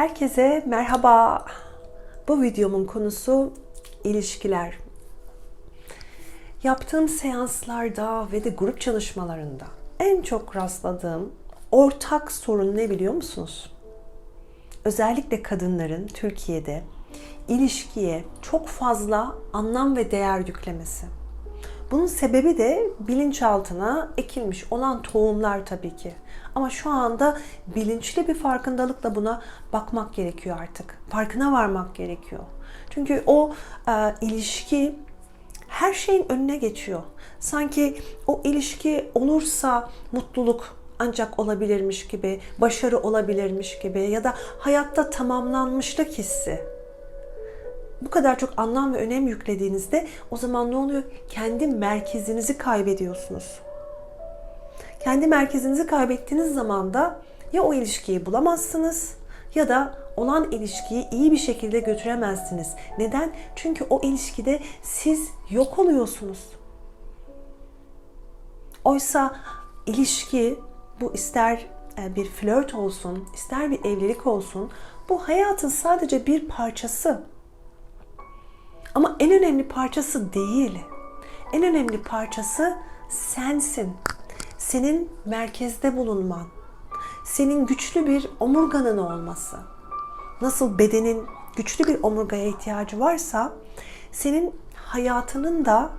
Herkese merhaba. Bu videomun konusu ilişkiler. Yaptığım seanslarda ve de grup çalışmalarında en çok rastladığım ortak sorun ne biliyor musunuz? Özellikle kadınların Türkiye'de ilişkiye çok fazla anlam ve değer yüklemesi. Bunun sebebi de bilinçaltına ekilmiş olan tohumlar tabii ki. Ama şu anda bilinçli bir farkındalıkla buna bakmak gerekiyor artık. Farkına varmak gerekiyor. Çünkü o e, ilişki her şeyin önüne geçiyor. Sanki o ilişki olursa mutluluk ancak olabilirmiş gibi, başarı olabilirmiş gibi ya da hayatta tamamlanmışlık hissi bu kadar çok anlam ve önem yüklediğinizde o zaman ne oluyor? Kendi merkezinizi kaybediyorsunuz. Kendi merkezinizi kaybettiğiniz zaman da ya o ilişkiyi bulamazsınız ya da olan ilişkiyi iyi bir şekilde götüremezsiniz. Neden? Çünkü o ilişkide siz yok oluyorsunuz. Oysa ilişki bu ister e, bir flört olsun, ister bir evlilik olsun bu hayatın sadece bir parçası. Ama en önemli parçası değil. En önemli parçası sensin. Senin merkezde bulunman. Senin güçlü bir omurganın olması. Nasıl bedenin güçlü bir omurgaya ihtiyacı varsa senin hayatının da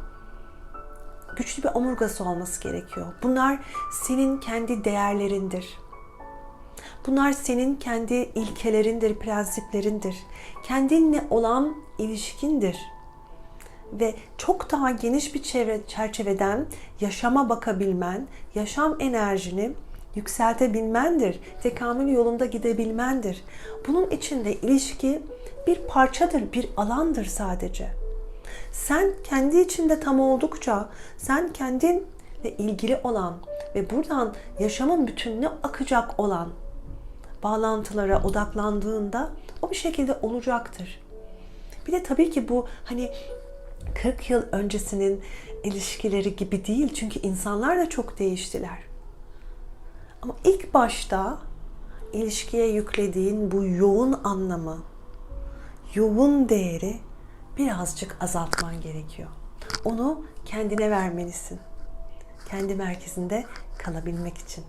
güçlü bir omurgası olması gerekiyor. Bunlar senin kendi değerlerindir. Bunlar senin kendi ilkelerindir, prensiplerindir. Kendinle olan ilişkindir. Ve çok daha geniş bir çevre, çerçeveden yaşama bakabilmen, yaşam enerjini yükseltebilmendir. Tekamül yolunda gidebilmendir. Bunun içinde ilişki bir parçadır, bir alandır sadece. Sen kendi içinde tam oldukça, sen kendinle ilgili olan ve buradan yaşamın bütününe akacak olan bağlantılara odaklandığında o bir şekilde olacaktır. Bir de tabii ki bu hani 40 yıl öncesinin ilişkileri gibi değil çünkü insanlar da çok değiştiler. Ama ilk başta ilişkiye yüklediğin bu yoğun anlamı, yoğun değeri birazcık azaltman gerekiyor. Onu kendine vermelisin. Kendi merkezinde kalabilmek için.